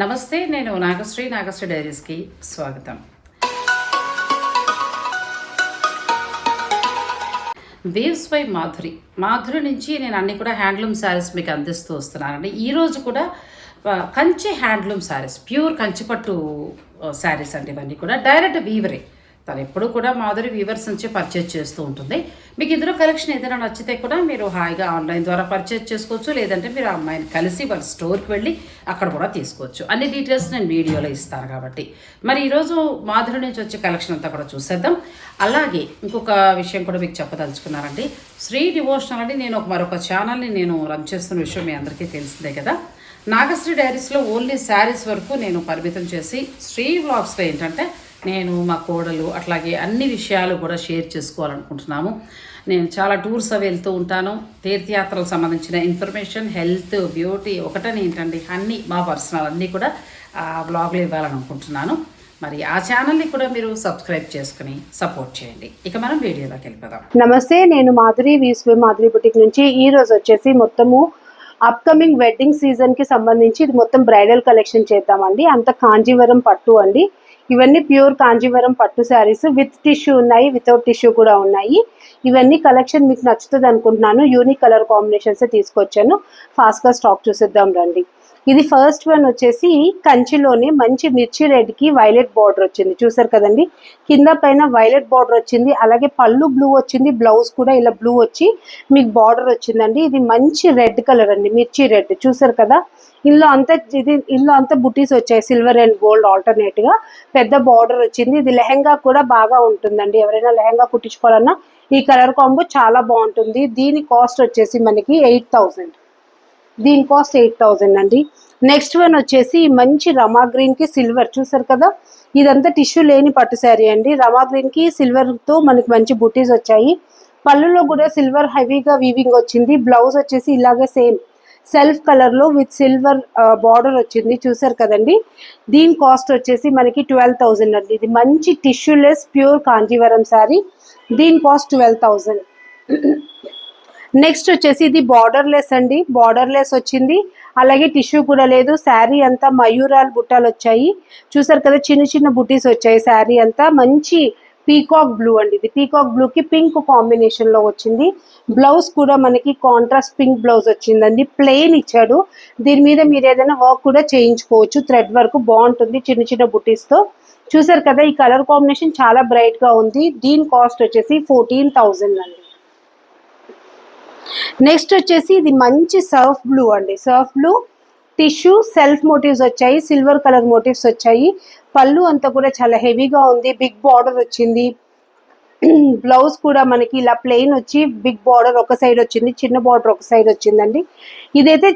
నమస్తే నేను నాగశ్రీ నాగశ్రీ డైరీస్కి స్వాగతం. వేవ్స్ బై మాధురి మాధురి నుంచి నేను అన్ని కూడా హ్యాండ్లూమ్ శారీస్ మీకు అందిస్తూ వస్తున్నానండి. ఈరోజు కూడా కంచి హ్యాండ్లూమ్ శారీస్ ప్యూర్ కంచిపట్టు శారీస్ అండి ఇవన్నీ కూడా. డైరెక్ట్ వీవరే తను ఎప్పుడు కూడా మాధురి వీవర్స్ నుంచి పర్చేజ్ చేస్తూ ఉంటుంది. మీకు ఇందులో కలెక్షన్ ఏదైనా నచ్చితే కూడా మీరు హాయిగా ఆన్లైన్ ద్వారా పర్చేజ్ చేసుకోవచ్చు. లేదంటే మీరు ఆ అమ్మాయిని కలిసి వాళ్ళ స్టోర్కి వెళ్ళి అక్కడ కూడా తీసుకోవచ్చు. అన్ని డీటెయిల్స్ నేను వీడియోలో ఇస్తాను కాబట్టి. మరి ఈరోజు మాధురి నుంచి వచ్చే కలెక్షన్ అంతా కూడా చూసేద్దాం. అలాగే ఇంకొక విషయం కూడా మీకు చెప్పదలుచుకున్నానండి. శ్రీ డివోషనల్ అని నేను ఒక మరొక ఛానల్ని నేను రన్ చేస్తున్న విషయం మీ అందరికీ తెలిసిందే కదా. నాగశ్రీ డైరీస్లో ఓన్లీ శారీస్ వరకు నేను పరిమితం చేసి శ్రీ వ్లాగ్స్లో ఏంటంటే నేను మా కోడలు అట్లాగే అన్ని విషయాలు కూడా షేర్ చేసుకోవాలనుకుంటున్నాము. నేను చాలా టూర్స్ అవి వెళ్తూ ఉంటాను. తీర్థయాత్రలకు సంబంధించిన ఇన్ఫర్మేషన్ హెల్త్ బ్యూటీ ఒకటని ఏంటండి అన్నీ మా పర్సనల్ అన్నీ కూడా ఆ బ్లాగ్లో ఇవ్వాలనుకుంటున్నాను. మరి ఆ ఛానల్ని కూడా మీరు సబ్స్క్రైబ్ చేసుకుని సపోర్ట్ చేయండి. ఇక మనం వీడియోలోకి వెళ్ళిపోదాం. నమస్తే నేను మాధురి వీస్వే మాధురి బుటిక్ నుంచి ఈ రోజు వచ్చేసి మొత్తము అప్కమింగ్ వెడ్డింగ్ సీజన్కి సంబంధించి ఇది మొత్తం బ్రైడల్ కలెక్షన్ చేద్దామండి. అంత కాంజీవరం పట్టు అండి. ఇవన్నీ ప్యూర్ కాంజీవరం పట్టు శారీస్ విత్ టిష్యూ ఉన్నాయి వితౌట్ టిష్యూ కూడా ఉన్నాయి. ఇవన్నీ కలెక్షన్ మీకు నచ్చుతుంది అనుకుంటున్నాను. యూనిక్ కలర్ కాంబినేషన్స్ తీసుకొచ్చాను. ఫాస్ట్గా స్టాక్ చూసేద్దాం రండి. ఇది ఫస్ట్ వన్ వచ్చేసి కంచిలోనే మంచి మిర్చి రెడ్కి వైలెట్ బార్డర్ వచ్చింది. చూసారు కదండి? కింద పైన వైలెట్ బార్డర్ వచ్చింది. అలాగే పళ్ళు బ్లూ వచ్చింది. బ్లౌజ్ కూడా ఇలా బ్లూ వచ్చి మీకు బార్డర్ వచ్చిందండి. ఇది మంచి రెడ్ కలర్ అండి. మిర్చి రెడ్ చూసారు కదా? ఇందులో అంతా ఇది ఇందులో అంతా బుటీస్ వచ్చాయి. సిల్వర్ అండ్ గోల్డ్ ఆల్టర్నేట్గా పెద్ద బార్డర్ వచ్చింది. ఇది లెహంగా కూడా బాగా ఉంటుందండి. ఎవరైనా లెహంగా కుట్టించుకోవాలన్నా ఈ కలర్ కాంబో చాలా బాగుంటుంది. దీని కాస్ట్ వచ్చేసి మనకి ఎయిట్ థౌజండ్ దీని కాస్ట్ ఎయిట్ థౌజండ్ అండి. నెక్స్ట్ వన్ వచ్చేసి మంచి రమా గ్రీన్కి సిల్వర్. చూసారు కదా? ఇదంతా టిష్యూ లేని పట్టు శారీ అండి. రమా గ్రీన్కి సిల్వర్తో మనకి మంచి బుటీస్ వచ్చాయి. పళ్ళులో కూడా సిల్వర్ హెవీగా వీవింగ్ వచ్చింది. బ్లౌజ్ వచ్చేసి ఇలాగే సేమ్ సెల్ఫ్ కలర్లో విత్ సిల్వర్ బార్డర్ వచ్చింది. చూసారు కదండి? దీని కాస్ట్ వచ్చేసి మనకి ట్వెల్వ్ థౌజండ్ అండి. ఇది మంచి టిష్యూలెస్ ప్యూర్ కాంజీవరం శారీ. దీని కాస్ట్ ట్వెల్వ్ థౌజండ్ నెక్స్ట్ వచ్చేసి ఇది బార్డర్లెస్ అండి. బార్డర్ లెస్ వచ్చింది. అలాగే టిష్యూ కూడా లేదు. శారీ అంతా మయూరాల్ బుట్టాలు వచ్చాయి. చూసారు కదా చిన్న చిన్న బుటీస్ వచ్చాయి శారీ అంతా. మంచి పీకాక్ బ్లూ అండి ఇది. పీకాక్ బ్లూ కి పింక్ కాంబినేషన్లో వచ్చింది. బ్లౌజ్ కూడా మనకి కాంట్రాస్ట్ పింక్ బ్లౌజ్ వచ్చిందండి. ప్లెయిన్ ఇచ్చాడు. దీని మీద మీరు ఏదైనా వర్క్ కూడా చేయించుకోవచ్చు. థ్రెడ్ వర్క్ బాగుంటుంది. చిన్న చిన్న బుటీస్తో. చూసారు కదా ఈ కలర్ కాంబినేషన్ చాలా బ్రైట్గా ఉంది. దీని కాస్ట్ వచ్చేసి ఫోర్టీన్ థౌజండ్ అండి. నెక్స్ట్ వచ్చేసి ఇది మంచి సర్ఫ్ బ్లూ అండి. Surf blue tissue self motifs వచ్చాయి సిల్వర్ కలర్ మోటివ్స్ వచ్చాయి. పళ్ళు అంతా కూడా చాలా హెవీగా ఉంది. బిగ్ బార్డర్ వచ్చింది. బ్లౌజ్ కూడా మనకి ఇలా ప్లెయిన్ వచ్చి బిగ్ బార్డర్ ఒక సైడ్ వచ్చింది చిన్న బార్డర్ ఒక సైడ్ వచ్చిందండి. ఇదైతే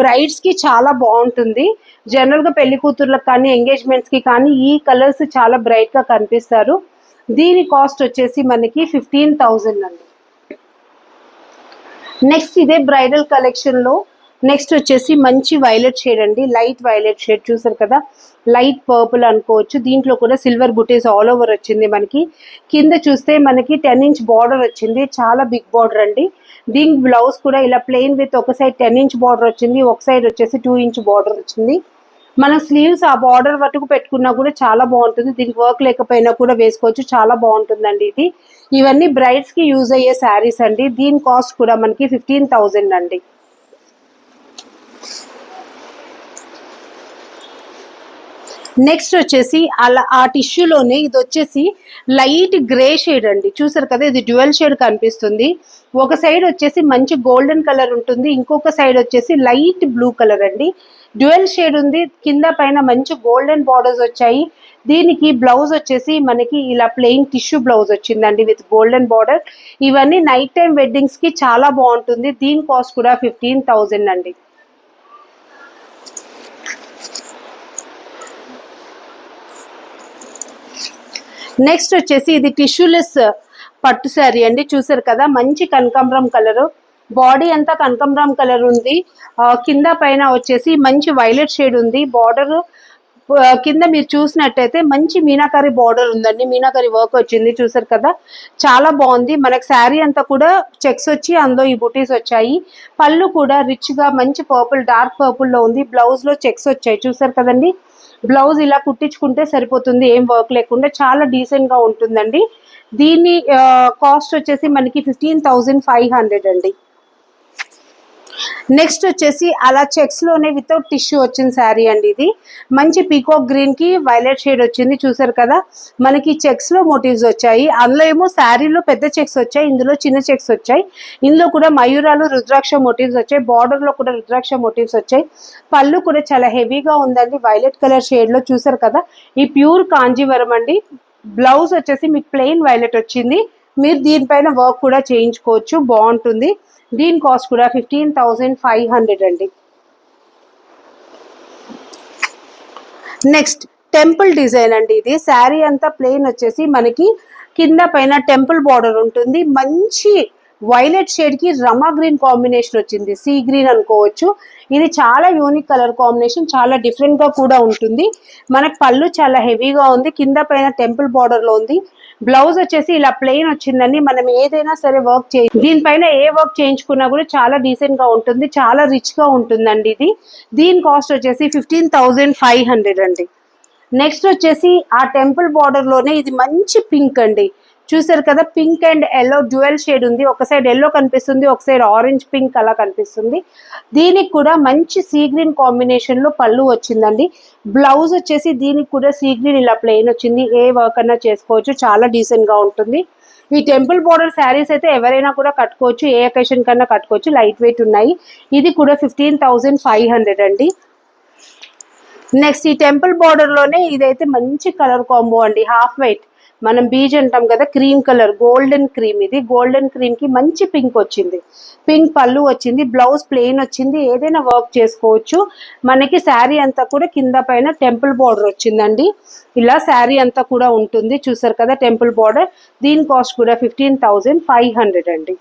బ్రైడ్స్కి చాలా బాగుంటుంది. జనరల్గా పెళ్ళి కూతుర్లకు కానీ ఎంగేజ్మెంట్స్కి కానీ ఈ కలర్స్ చాలా బ్రైట్గా కనిపిస్తారు. దీని కాస్ట్ వచ్చేసి మనకి ఫిఫ్టీన్ థౌజండ్ అండి. నెక్స్ట్ ఇదే బ్రైడల్ కలెక్షన్లో నెక్స్ట్ వచ్చేసి మంచి వైలెట్ షేడ్ అండి. లైట్ వైలెట్ షేడ్ చూసారు కదా? లైట్ పర్పుల్ అనుకోవచ్చు. దీంట్లో కూడా సిల్వర్ బుటీస్ ఆల్ ఓవర్ వచ్చింది మనకి. కింద చూస్తే మనకి టెన్ ఇంచ్ బార్డర్ వచ్చింది. చాలా బిగ్ బార్డర్ అండి. దీని బ్లౌజ్ కూడా ఇలా ప్లెయిన్ విత్ ఒక సైడ్ టెన్ ఇంచ్ బార్డర్ వచ్చింది. ఒక సైడ్ వచ్చేసి టూ ఇంచ్ బార్డర్ వచ్చింది. మన స్లీవ్స్ ఆ బార్డర్ వరకు పెట్టుకున్నా కూడా చాలా బాగుంటుంది. దీనికి వర్క్ లేకపోయినా కూడా వేసుకోవచ్చు. చాలా బాగుంటుందండి ఇది. ఇవన్నీ బ్రైడ్స్కి యూజ్ అయ్యే శారీస్ అండి. దీని కాస్ట్ కూడా మనకి ఫిఫ్టీన్ థౌజండ్ అండి. నెక్స్ట్ వచ్చేసి అలా ఆ టిష్యూలోనే ఇది వచ్చేసి లైట్ గ్రే షేడ్ అండి. చూసారు కదా ఇది డ్యువల్ షేడ్ కనిపిస్తుంది. ఒక సైడ్ వచ్చేసి మంచి గోల్డెన్ కలర్ ఉంటుంది. ఇంకొక సైడ్ వచ్చేసి లైట్ బ్లూ కలర్ అండి. డ్యువల్ షేడ్ ఉంది. కింద పైన మంచి గోల్డెన్ బార్డర్స్ వచ్చాయి. దీనికి బ్లౌజ్ వచ్చేసి మనకి ఇలా ప్లెయిన్ టిష్యూ బ్లౌజ్ వచ్చిందండి విత్ గోల్డెన్ బార్డర్ ఇవన్నీ నైట్ టైం వెడ్డింగ్స్కి చాలా బాగుంటుంది. దీని కాస్ట్ కూడా ఫిఫ్టీన్ థౌజండ్ అండి. నెక్స్ట్ వచ్చేసి ఇది టిష్యూలెస్ పట్టు శారీ అండి. చూసారు కదా మంచి కనకాంబరం కలర్ బాడీ అంతా కనకాంబరం కలర్ ఉంది. ఆ, కింద పైన వచ్చేసి మంచి వైలెట్ షేడ్ ఉంది. బార్డర్ కింద మీరు చూసినట్టయితే మంచి మీనాకారి బార్డర్ ఉందండి. మీనాకారి వర్క్ వచ్చింది. చూసారు కదా చాలా బాగుంది. మనకి శారీ అంతా కూడా చెక్స్ వచ్చి అందులో ఈ బుటీస్ వచ్చాయి. పళ్ళు కూడా రిచ్గా మంచి పర్పుల్ డార్క్ పర్పుల్లో ఉంది. బ్లౌజ్లో చెక్స్ వచ్చాయి. చూసారు కదండి. బ్లౌజ్ ఇలా కుట్టించుకుంటే సరిపోతుంది ఏం వర్క్ లేకుండా చాలా డీసెంట్గా ఉంటుందండి. దీని కాస్ట్ వచ్చేసి మనకి ఫిఫ్టీన్ థౌజండ్ ఫైవ్ హండ్రెడ్ అండి. నెక్స్ట్ వచ్చేసి అలా చెక్స్లోనే వితౌట్ టిష్యూ వచ్చిన శారీ అండి ఇది. మంచి పీకాక్ గ్రీన్కి వైలెట్ షేడ్ వచ్చింది చూసారు కదా? మనకి చెక్స్లో మోటివ్స్ వచ్చాయి. అందులో ఏమో శారీలో పెద్ద చెక్స్ వచ్చాయి ఇందులో చిన్న చెక్స్ వచ్చాయి. ఇందులో కూడా మయూరాలు రుద్రాక్ష మోటివ్స్ వచ్చాయి. బార్డర్లో కూడా రుద్రాక్ష మోటివ్స్ వచ్చాయి. పళ్ళు కూడా చాలా హెవీగా ఉందండి. వైలెట్ కలర్ షేడ్లో చూసారు కదా? ఈ ప్యూర్ కాంజీవరం అండి. బ్లౌజ్ వచ్చేసి మీకు ప్లెయిన్ వైలెట్ వచ్చింది. మీరు దీనిపైన వర్క్ కూడా చేయించుకోవచ్చు. బాగుంటుంది. దీని కాస్ట్ కూడా ఫిఫ్టీన్ థౌజండ్ ఫైవ్ హండ్రెడ్ అండి. నెక్స్ట్ టెంపుల్ డిజైన్ అండి ఇది. శారీ అంతా ప్లెయిన్ వచ్చేసి మనకి కింద పైన టెంపుల్ బార్డర్ ఉంటుంది. మంచి వైలెట్ షేడ్కి రమా గ్రీన్ కాంబినేషన్ వచ్చింది. సీ గ్రీన్ అనుకోవచ్చు. ఇది చాలా యూనిక్ కలర్ కాంబినేషన్ చాలా డిఫరెంట్గా కూడా ఉంటుంది. మనకి పళ్ళు చాలా హెవీగా ఉంది. కింద పైన టెంపుల్ బార్డర్లో ఉంది. బ్లౌజ్ వచ్చేసి ఇలా ప్లెయిన్ వచ్చిందండి. మనం ఏదైనా సరే వర్క్ చే దీనిపైన ఏ వర్క్ చేయించుకున్నా కూడా చాలా డీసెంట్గా ఉంటుంది. చాలా రిచ్గా ఉంటుందండి ఇది. దీని కాస్ట్ వచ్చేసి ఫిఫ్టీన్ థౌజండ్ ఫైవ్ హండ్రెడ్ అండి. నెక్స్ట్ వచ్చేసి ఆ టెంపుల్ బార్డర్లోనే ఇది మంచి పింక్ అండి. చూసారు కదా pink and yellow dual shade ఉంది. ఒక సైడ్ ఎల్లో కనిపిస్తుంది ఒక సైడ్ ఆరెంజ్ పింక్ అలా కనిపిస్తుంది. దీనికి కూడా మంచి సీ గ్రీన్ కాంబినేషన్లో పళ్ళు వచ్చిందండి. బ్లౌజ్ వచ్చేసి దీనికి కూడా సీ గ్రీన్ ఇలా ప్లెయిన్ వచ్చింది. ఏ వర్క్ అన్నా చేసుకోవచ్చు. చాలా డీసెంట్గా ఉంటుంది. ఈ టెంపుల్ బార్డర్ శారీస్ అయితే ఎవరైనా కూడా కట్టుకోవచ్చు. ఏ అకేషన్ కన్నా కట్టుకోవచ్చు. లైట్ వెయిట్ ఉన్నాయి. ఇది కూడా ఫిఫ్టీన్ థౌజండ్ ఫైవ్ హండ్రెడ్ అండి. నెక్స్ట్ ఈ టెంపుల్ బోర్డర్లోనే ఇదైతే మంచి కలర్ కాంబో అండి. హాఫ్ వైట్ మనం బీజ్ అంటాం కదా క్రీమ్ కలర్ గోల్డెన్ క్రీమ్ ఇది. గోల్డెన్ క్రీమ్కి మంచి పింక్ వచ్చింది. పింక్ పళ్ళు వచ్చింది బ్లౌజ్ ప్లెయిన్ వచ్చింది. ఏదైనా వర్క్ చేసుకోవచ్చు. మనకి శారీ అంతా కూడా కింద పైన టెంపుల్ బార్డర్ వచ్చిందండి. ఇలా శారీ అంతా కూడా ఉంటుంది. చూసారు కదా టెంపుల్ బార్డర్. దీని కాస్ట్ కూడా ఫిఫ్టీన్ థౌజండ్ ఫైవ్ హండ్రెడ్ అండి.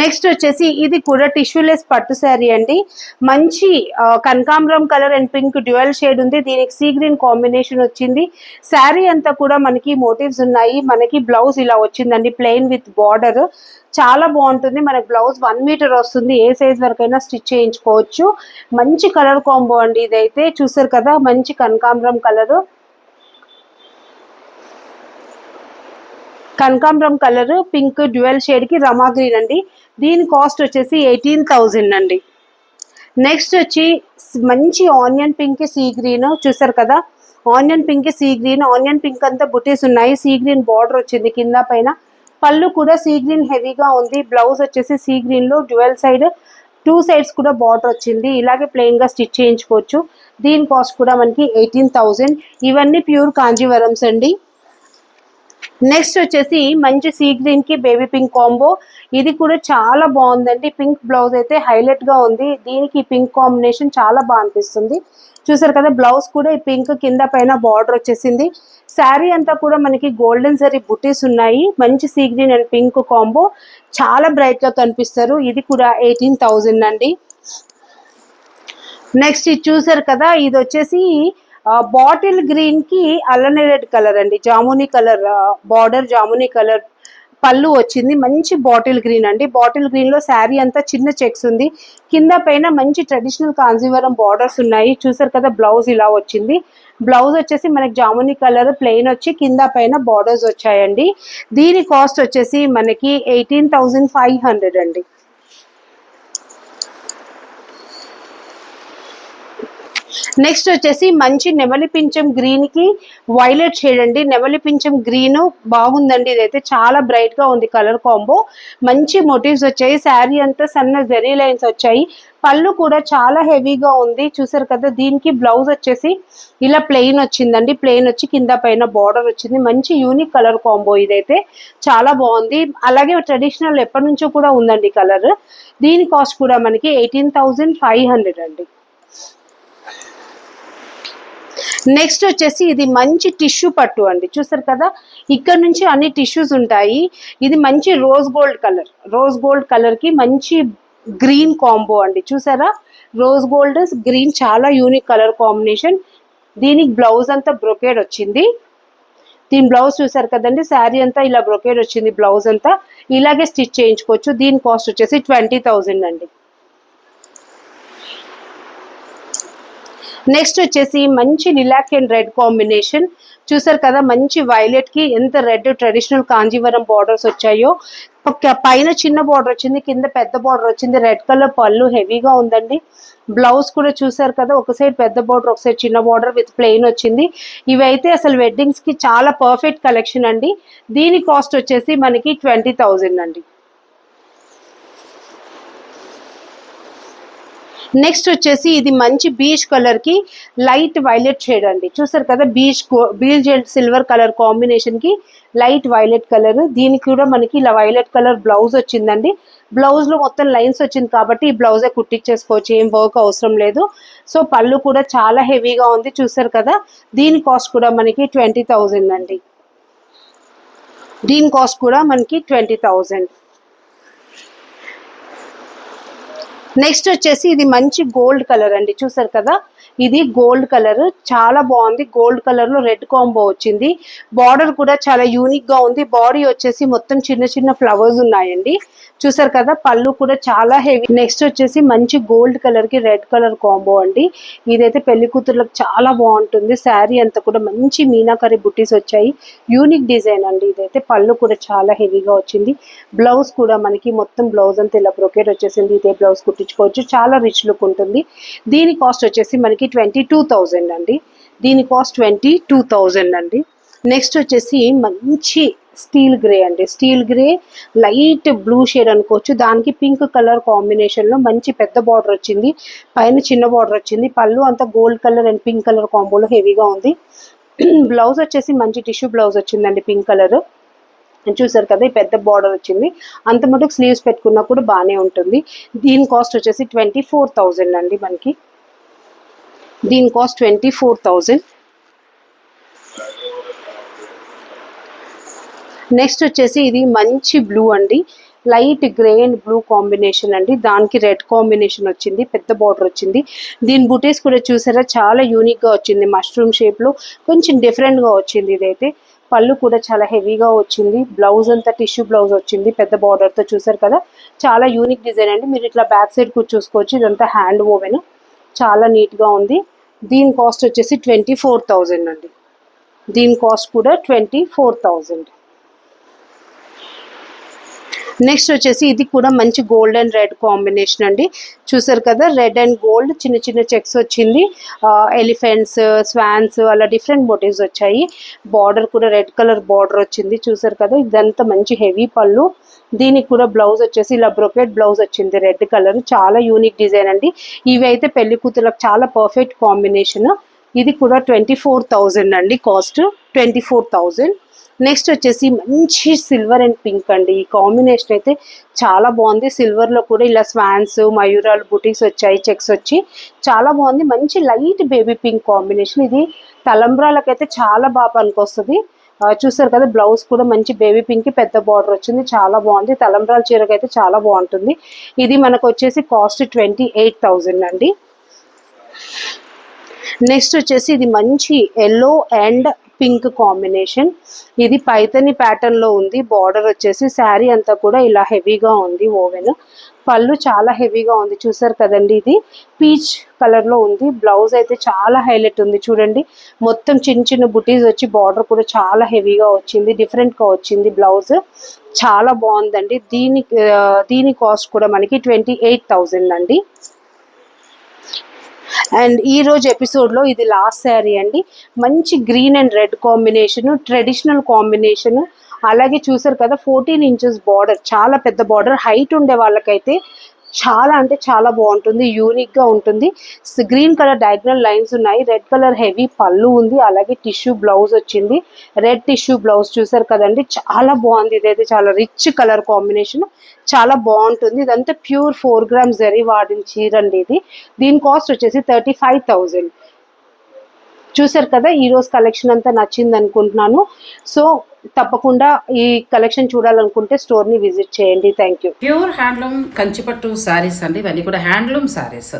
నెక్స్ట్ వచ్చేసి ఇది కూడా టిష్యూలెస్ పట్టు శారీ అండి. మంచి కనకాంబరం colour and pink dual shade ఉంది. దీనికి సీ గ్రీన్ కాంబినేషన్ వచ్చింది. శారీ అంతా కూడా మనకి మోటివ్స్ ఉన్నాయి. మనకి బ్లౌజ్ ఇలా వచ్చిందండి ప్లెయిన్ విత్ బార్డర్. చాలా బాగుంటుంది. మనకి బ్లౌజ్ వన్ మీటర్ వస్తుంది. ఏ సైజ్ వరకైనా స్టిచ్ చేయించుకోవచ్చు. మంచి కలర్ కాంబో అండి ఇదైతే. చూసారు కదా మంచి కనకాంబరం కలర్. కనకాంబరం కలర్ పింక్ డ్యూయల్ షేడ్కి రమా గ్రీన్ అండి. దీని కాస్ట్ వచ్చేసి ఎయిటీన్ థౌజండ్ అండి. నెక్స్ట్ వచ్చి మంచి ఆనియన్ పింక్ సీ గ్రీన్ చూసారు కదా? Onion pink sea green onion pink అంతా బుటీస్ ఉన్నాయి. సీ గ్రీన్ బార్డర్ వచ్చింది కింద పైన. పళ్ళు కూడా సీ గ్రీన్ హెవీగా ఉంది. బ్లౌజ్ వచ్చేసి సీ గ్రీన్లో డ్యూయల్ సైడ్. టూ సైడ్స్ కూడా బార్డర్ వచ్చింది. ఇలాగే ప్లెయిన్గా స్టిచ్ చేయించుకోవచ్చు. దీని కాస్ట్ కూడా మనకి ఎయిటీన్ థౌజండ్. ఇవన్నీ ప్యూర్ కాంజీవరమ్స్ అండి. నెక్స్ట్ వచ్చేసి మంచి సీ గ్రీన్కి బేబీ పింక్ కాంబో. ఇది కూడా చాలా బాగుందండి. పింక్ బ్లౌజ్ అయితే హైలైట్గా ఉంది. దీనికి పింక్ కాంబినేషన్ చాలా బాగా అనిపిస్తుంది. చూసారు కదా బ్లౌజ్ కూడా ఈ పింక్ కింద పైన బార్డర్ వచ్చేసింది. శారీ అంతా కూడా మనకి గోల్డెన్ సరీ బుటీస్ ఉన్నాయి. మంచి sea green and pink combo. చాలా బ్రైట్గా కనిపిస్తారు. ఇది కూడా ఎయిటీన్ థౌజండ్ అండి. నెక్స్ట్ ఇది చూసారు కదా ఇది వచ్చేసి బాటిల్ గ్రీన్కి అల్లనే రెడ్ కలర్ అండి. జామునీ కలర్ బార్డర్ జామునీ కలర్ పళ్ళు వచ్చింది. మంచి బాటిల్ గ్రీన్ అండి. బాటిల్ గ్రీన్లో శారీ అంతా చిన్న చెక్స్ ఉంది. కింద పైన మంచి ట్రెడిషనల్ కాంజీవరం బార్డర్స్ ఉన్నాయి. చూసారు కదా బ్లౌజ్ ఇలా వచ్చింది. బ్లౌజ్ వచ్చేసి మనకి జామునీ కలర్ ప్లెయిన్ వచ్చి కింద పైన బార్డర్స్ వచ్చాయండి. దీని కాస్ట్ వచ్చేసి మనకి ఎయిటీన్ థౌజండ్ ఫైవ్ హండ్రెడ్ అండి. నెక్స్ట్ వచ్చేసి మంచి నెమలి పింఛం గ్రీన్కి వైలెట్ షేడ్ అండి. నెమలి పింఛం గ్రీన్ బాగుందండి. ఇదైతే చాలా బ్రైట్గా ఉంది కలర్ కాంబో మంచి మోటివ్స్ వచ్చాయి. శారీ అంతా సన్న జెరీ లైన్స్ వచ్చాయి. పళ్ళు కూడా చాలా హెవీగా ఉంది. చూసారు కదా దీనికి బ్లౌజ్ వచ్చేసి ఇలా ప్లెయిన్ వచ్చిందండి. ప్లెయిన్ వచ్చి కింద పైన బార్డర్ వచ్చింది. మంచి యూనిక్ కలర్ కాంబో ఇదైతే. చాలా బాగుంది. అలాగే ట్రెడిషనల్ ఎప్పటి నుంచో కూడా ఉందండి కలర్ దీని కాస్ట్ కూడా మనకి ఎయిటీన్ ఫైవ్ హండ్రెడ్ అండి. నెక్స్ట్ వచ్చేసి ఇది మంచి టిష్యూ పట్టు అండి. చూసారు కదా? ఇక్కడ నుంచి అన్ని టిష్యూస్ ఉంటాయి. ఇది మంచి rose gold colour rose gold కలర్కి మంచి గ్రీన్ కాంబో అండి. చూసారా? రోజ్ గోల్డ్ గ్రీన్ చాలా యూనిక్ కలర్ కాంబినేషన్ దీనికి బ్లౌజ్ అంతా బ్రొకేడ్ వచ్చింది. దీని బ్లౌజ్ చూసారు కదండి? శారీ అంతా ఇలా బ్రొకేడ్ వచ్చింది బ్లౌజ్ అంతా. ఇలాగే స్టిచ్ చేయించుకోవచ్చు. దీని కాస్ట్ వచ్చేసి ట్వంటీ థౌజండ్ అండి. నెక్స్ట్ వచ్చేసి మంచి లిలాక్ అండ్ రెడ్ కాంబినేషన్. చూసారు కదా మంచి వైలెట్కి ఎంత రెడ్ ట్రెడిషనల్ కాంజీవరం బార్డర్స్ వచ్చాయో. పైన చిన్న బార్డర్ వచ్చింది కింద పెద్ద బార్డర్ వచ్చింది. రెడ్ కలర్ పళ్ళు హెవీగా ఉందండి. బ్లౌజ్ కూడా చూసారు కదా ఒక సైడ్ పెద్ద బార్డర్ ఒక సైడ్ చిన్న బార్డర్ విత్ ప్లెయిన్ వచ్చింది. ఇవైతే అసలు వెడ్డింగ్స్కి చాలా పర్ఫెక్ట్ కలెక్షన్ అండి. దీని కాస్ట్ వచ్చేసి మనకి ట్వంటీ థౌజండ్ అండి. నెక్స్ట్ వచ్చేసి ఇది మంచి బీచ్ కలర్కి లైట్ వైలెట్ షేడ్ అండి. చూసారు కదా బీచ్ బీచ్ సిల్వర్ కలర్ కాంబినేషన్కి లైట్ వైలెట్ కలర్. దీనికి కూడా మనకి ఇలా వైలెట్ కలర్ బ్లౌజ్ వచ్చిందండి. బ్లౌజ్లో మొత్తం లైన్స్ వచ్చింది కాబట్టి ఈ బ్లౌజే కుట్టించేసుకోవచ్చు ఏం వర్క్ అవసరం లేదు. సో పళ్ళు కూడా చాలా హెవీగా ఉంది చూసారు కదా. దీని కాస్ట్ కూడా మనకి ట్వంటీ థౌజండ్ అండి. దీని కాస్ట్ కూడా మనకి ట్వంటీ థౌజండ్. నెక్స్ట్ వచ్చేసి ఇది మంచి గోల్డ్ కలర్ అండి చూసారు కదా ఇది గోల్డ్ కలర్. చాలా బాగుంది. గోల్డ్ కలర్లో రెడ్ కాంబో వచ్చింది. బార్డర్ కూడా చాలా యూనిక్గా ఉంది. బాడీ వచ్చేసి మొత్తం చిన్న చిన్న ఫ్లవర్స్ ఉన్నాయండి. చూసారు కదా పళ్ళు కూడా చాలా హెవీ. నెక్స్ట్ వచ్చేసి మంచి గోల్డ్ కలర్కి రెడ్ కలర్ కాంబో అండి. ఇదైతే పెళ్ళి కూతుర్లకు చాలా బాగుంటుంది. శారీ అంతా కూడా మంచి మీనాకరి బుట్టీస్ వచ్చాయి. యూనిక్ డిజైన్ అండి ఇదైతే. పళ్ళు కూడా చాలా హెవీగా వచ్చింది. బ్లౌజ్ కూడా మనకి మొత్తం బ్లౌజ్ అంతా ఇలా బ్రొకేట్ వచ్చేసింది. ఇదే బ్లౌజ్ కుట్టించుకోవచ్చు. చాలా రిచ్ లుక్ ఉంటుంది. దీని కాస్ట్ వచ్చేసి మనకి ట్వంటీ టూ థౌజండ్ అండి. దీని కాస్ట్ ట్వంటీ టూ థౌజండ్ అండి. నెక్స్ట్ వచ్చేసి మంచి స్టీల్ గ్రే అండి. Steel grey light blue shade అనుకోవచ్చు. దానికి పింక్ కలర్ కాంబినేషన్లో మంచి పెద్ద బార్డర్ వచ్చింది. పైన చిన్న బార్డర్ వచ్చింది. పళ్ళు అంతా gold colour and pink colour కాంబోలో హెవీగా ఉంది. బ్లౌజ్ వచ్చేసి మంచి టిష్యూ బ్లౌజ్ వచ్చిందండి పింక్ కలర్ చూసారు కదా ఈ పెద్ద బార్డర్ వచ్చింది. అంత మటుకు స్లీవ్స్ పెట్టుకున్నా కూడా బాగానే ఉంటుంది. దీని కాస్ట్ వచ్చేసి ట్వంటీ ఫోర్ థౌజండ్ అండి మనకి. దీని cost twenty four thousand. Next వచ్చేసి ఇది మంచి బ్లూ అండి. Light grey and blue combination అండి. దానికి రెడ్ కాంబినేషన్ వచ్చింది పెద్ద బార్డర్ వచ్చింది. దీని బుటీస్ కూడా చూసారా చాలా యూనిక్గా వచ్చింది. మష్రూమ్ షేప్లో కొంచెం డిఫరెంట్గా వచ్చింది ఇదైతే. పళ్ళు కూడా చాలా హెవీగా వచ్చింది. బ్లౌజ్ అంతా టిష్యూ బ్లౌజ్ వచ్చింది పెద్ద బార్డర్తో చూసారు కదా. చాలా యూనిక్ డిజైన్ అండి. మీరు ఇట్లా బ్యాక్ సైడ్ కూడా చూసుకోవచ్చు ఇదంతా హ్యాండ్ ఓవెన్ చాలా నీట్గా ఉంది. దీని కాస్ట్ వచ్చేసి ట్వంటీ ఫోర్ థౌజండ్ అండి. దీని కాస్ట్ కూడా ట్వంటీ ఫోర్ థౌజండ్. నెక్స్ట్ వచ్చేసి ఇది కూడా మంచి గోల్డ్ అండ్ రెడ్ కాంబినేషన్ అండి. చూసారు కదా రెడ్ అండ్ గోల్డ్ చిన్న చిన్న చెక్స్ వచ్చింది. ఎలిఫెంట్స్ స్వాన్స్ అలా డిఫరెంట్ మోటివ్స్ వచ్చాయి. బార్డర్ కూడా రెడ్ కలర్ బార్డర్ వచ్చింది. చూసారు కదా ఇదంతా మంచి హెవీ పళ్ళు. దీనికి కూడా బ్లౌజ్ వచ్చేసి ఇలా బ్రొకెట్ బ్లౌజ్ వచ్చింది రెడ్ కలర్. చాలా యూనిక్ డిజైన్ అండి. ఇవి అయితే పెళ్ళి కూతురులకు చాలా పర్ఫెక్ట్ కాంబినేషన్ ఇది కూడా ట్వంటీ ఫోర్ థౌజండ్ అండి cost twenty four thousand next వచ్చేసి మంచి సిల్వర్ అండ్ పింక్ అండి. ఈ కాంబినేషన్ అయితే చాలా బాగుంది. సిల్వర్లో కూడా ఇలా స్వాన్స్ మయూరాలు బుటీస్ వచ్చాయి చెక్స్ వచ్చి. చాలా బాగుంది. మంచి లైట్ బేబీ పింక్ కాంబినేషన్ ఇది తలంబ్రాలకైతే చాలా బాగా పనికొస్తుంది. చూసారు కదా బ్లౌజ్ కూడా మంచి బేబీ పింక్ పెద్ద బార్డర్ వచ్చింది. చాలా బాగుంది. తలంబ్రాల చీరకు అయితే చాలా బాగుంటుంది. ఇది మనకు వచ్చేసి కాస్ట్ ట్వంటీ ఎయిట్ థౌజండ్ అండి. నెక్స్ట్ వచ్చేసి ఇది మంచి ఎల్లో అండ్ పింక్ కాంబినేషన్. ఇది పైతని ప్యాటర్న్లో ఉంది. బార్డర్ వచ్చేసి శారీ అంతా కూడా ఇలా హెవీగా ఉంది ఓవెన్. పళ్ళు చాలా హెవీగా ఉంది. చూసారు కదండి ఇది? పీచ్ కలర్లో ఉంది. బ్లౌజ్ అయితే చాలా హైలైట్ ఉంది. చూడండి. మొత్తం చిన్న చిన్న బుటీస్ వచ్చి బార్డర్ కూడా చాలా హెవీగా వచ్చింది. డిఫరెంట్గా వచ్చింది బ్లౌజ్. చాలా బాగుందండి. దీని దీని కాస్ట్ కూడా మనకి ట్వంటీ ఎయిట్ థౌజండ్ అండి. అండ్ ఈ రోజు ఎపిసోడ్లో ఇది లాస్ట్ శారీ అండి. మంచి green and red combination traditional combination అలాగే చూసారు కదా ఫోర్టీన్ ఇంచెస్ బార్డర్ చాలా పెద్ద బార్డర్ హైట్ ఉండే వాళ్ళకైతే చాలా అంటే చాలా బాగుంటుంది యూనిక్గా ఉంటుంది. గ్రీన్ కలర్ డయాగ్నల్ లైన్స్ ఉన్నాయి. రెడ్ కలర్ హెవీ పళ్ళు ఉంది. అలాగే టిష్యూ బ్లౌజ్ వచ్చింది. రెడ్ టిష్యూ బ్లౌజ్ చూసారు కదండి. చాలా బాగుంది. ఇదైతే చాలా రిచ్ కలర్ కాంబినేషన్ చాలా బాగుంటుంది. ఇదంతా ప్యూర్ ఫోర్ గ్రామ్స్ జరీ వాడిన చీర అండి ఇది. దీని కాస్ట్ వచ్చేసి థర్టీ ఫైవ్ థౌజండ్ చూసారు కదా ఈ రోజు కలెక్షన్ అంతా నచ్చింది అనుకుంటున్నాను. సో తప్పకుండా ఈ కలెక్షన్ చూడాలనుకుంటే స్టోర్ని విజిట్ చేయండి. థ్యాంక్ యూ ప్యూర్ హ్యాండ్లూమ్ కంచిపట్టు శారీస్ అండి. ఇవన్నీ కూడా handloom saris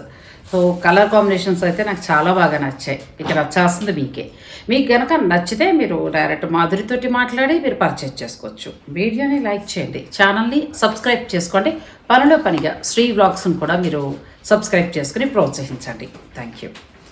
so colour combinations అయితే నాకు చాలా బాగా నచ్చాయి. ఇక నచ్చాల్సింది మీకే. మీకు కనుక నచ్చితే మీరు డైరెక్ట్ మాధురితోటి మాట్లాడి మీరు పర్చేజ్ చేసుకోవచ్చు. వీడియోని లైక్ చేయండి. ఛానల్ని సబ్స్క్రైబ్ చేసుకోండి. పనిలో పనిగా శ్రీ వ్లాగ్స్ని కూడా మీరు సబ్స్క్రైబ్ చేసుకుని ప్రోత్సహించండి. Thank you